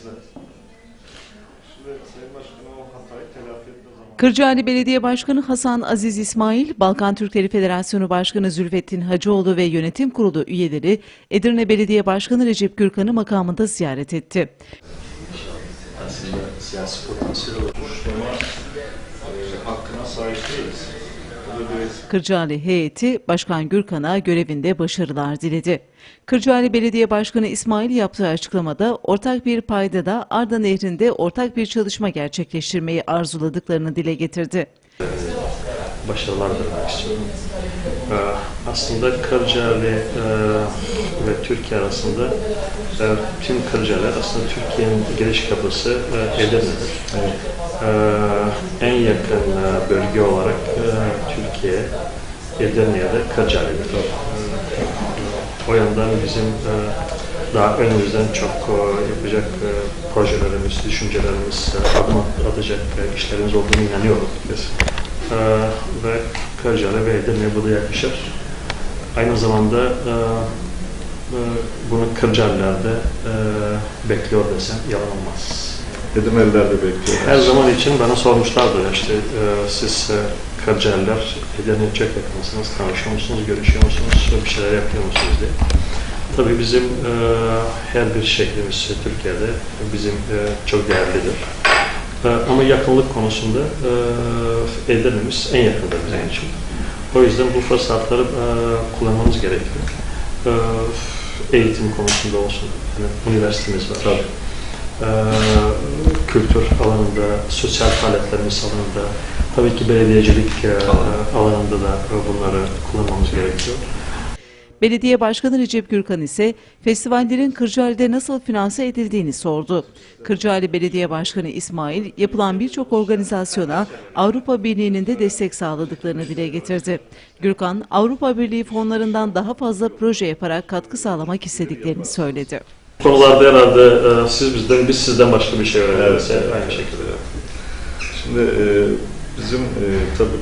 sizde. Şimdi Sayın Başkanım o hatayı telafi etme zamanı. Kırcaali Belediye Başkanı Hasan Aziz İsmail, Balkan Türkleri Federasyonu Başkanı Zülfettin Hacıoğlu ve yönetim kurulu üyeleri Edirne Belediye Başkanı Recep Gürkan'ı makamında ziyaret etti. Aslında siyasi potansiyel oluşturma e, hakkına sahip değiliz. Kırcaali heyeti Başkan Gürkan'a görevinde başarılar diledi. Kırcaali Belediye Başkanı İsmail yaptığı açıklamada ortak bir paydada Arda Nehri'nde ortak bir çalışma gerçekleştirmeyi arzuladıklarını dile getirdi. başarılar dilemek istiyorum. Ee, aslında Kırcaali e, ve Türkiye arasında e, tüm Kırcaaliler aslında Türkiye'nin giriş kapısı e, Edirne'dir. Ee, en yakın e, bölge olarak e, Türkiye, Edirne'de Kırcaali'dir. Ee, o yandan bizim e, daha önümüzden çok e, yapacak e, projelerimiz, düşüncelerimiz, adım at- atacak işlerimiz olduğunu inanıyorum ve Kırcaali ve Edirne bu da yakışır. Aynı zamanda bunu Kırcaaliler de e, bekliyor desem yalan olmaz. Edirneliler de bekliyor. Her zaman için bana sormuşlardı işte e, siz e, Kırcaaliler Edirne'ye çok yakınsınız, tanışıyor musunuz, görüşüyor musunuz, bir şeyler yapıyor musunuz diye. Tabii bizim e, her bir şehrimiz Türkiye'de bizim e, çok değerlidir. E, ama yakınlık konusunda e, Edirne'miz en yakındır bizim için. O yüzden bu fırsatları e, kullanmamız gerekiyor. E, eğitim konusunda olsun, yani üniversitemiz var. Tabii. Ee, kültür alanında, sosyal faaliyetlerimiz alanında, tabii ki belediyecilik e, alanında da bunları kullanmamız gerekiyor. Belediye Başkanı Recep Gürkan ise festivallerin Kırcaali'de nasıl finanse edildiğini sordu. Kırcaali Belediye Başkanı İsmail yapılan birçok organizasyona Avrupa Birliği'nin de destek sağladıklarını dile getirdi. Gürkan, Avrupa Birliği fonlarından daha fazla proje yaparak katkı sağlamak istediklerini söyledi. Konularda herhalde e, siz bizden, biz sizden başka bir şey öğreniriz. Evet. Aynı şekilde. Şimdi e, bizim e, tabii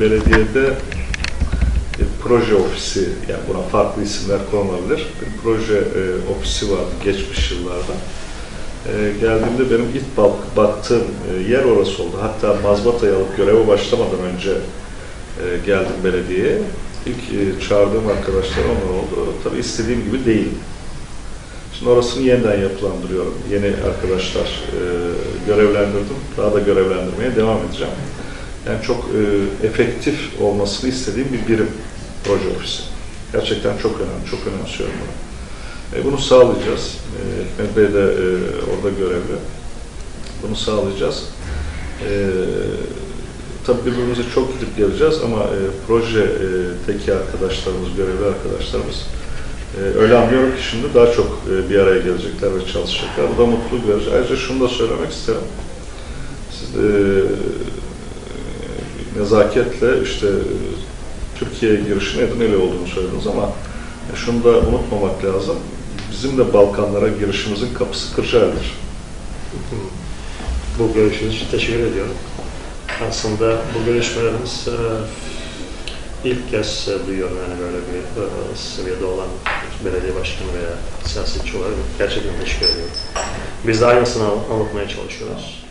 belediyede e, proje ofisi, yani buna farklı isimler konulabilir. Bir proje e, ofisi vardı geçmiş yıllarda. E, geldiğimde benim ilk bak, baktığım e, yer orası oldu. Hatta mazbatayı alıp göreve başlamadan önce e, geldim belediyeye. İlk e, çağırdığım arkadaşlar onlar oldu. Tabii istediğim gibi değil. Şimdi orasını yeniden yapılandırıyorum. Yeni arkadaşlar e, görevlendirdim. Daha da görevlendirmeye devam edeceğim. Yani çok e, efektif olmasını istediğim bir birim proje ofisi. Gerçekten çok önemli, çok önemsiyorum bunu. E, bunu sağlayacağız. E, Hikmet Bey de e, orada görevli. Bunu sağlayacağız. E, tabii birbirimize çok gidip geleceğiz ama e, projedeki arkadaşlarımız, görevli arkadaşlarımız öyle anlıyorum ki şimdi daha çok e, bir araya gelecekler ve çalışacaklar. Bu da mutluluk verici. Ayrıca şunu da söylemek isterim. Siz de e, nezaketle işte e, Türkiye'ye girişin Edirne'li olduğunu söylediniz ama şunu da unutmamak lazım. Bizim de Balkanlara girişimizin kapısı Kırcaali'dir. Bu görüşünüz için teşekkür ediyorum. Aslında bu görüşmelerimiz ilk kez e, duyuyorum yani böyle bir e, seviyede olan belediye başkanı veya siyasetçi olarak gerçekten teşekkür ediyorum. Biz de aynısını anlatmaya çalışıyoruz.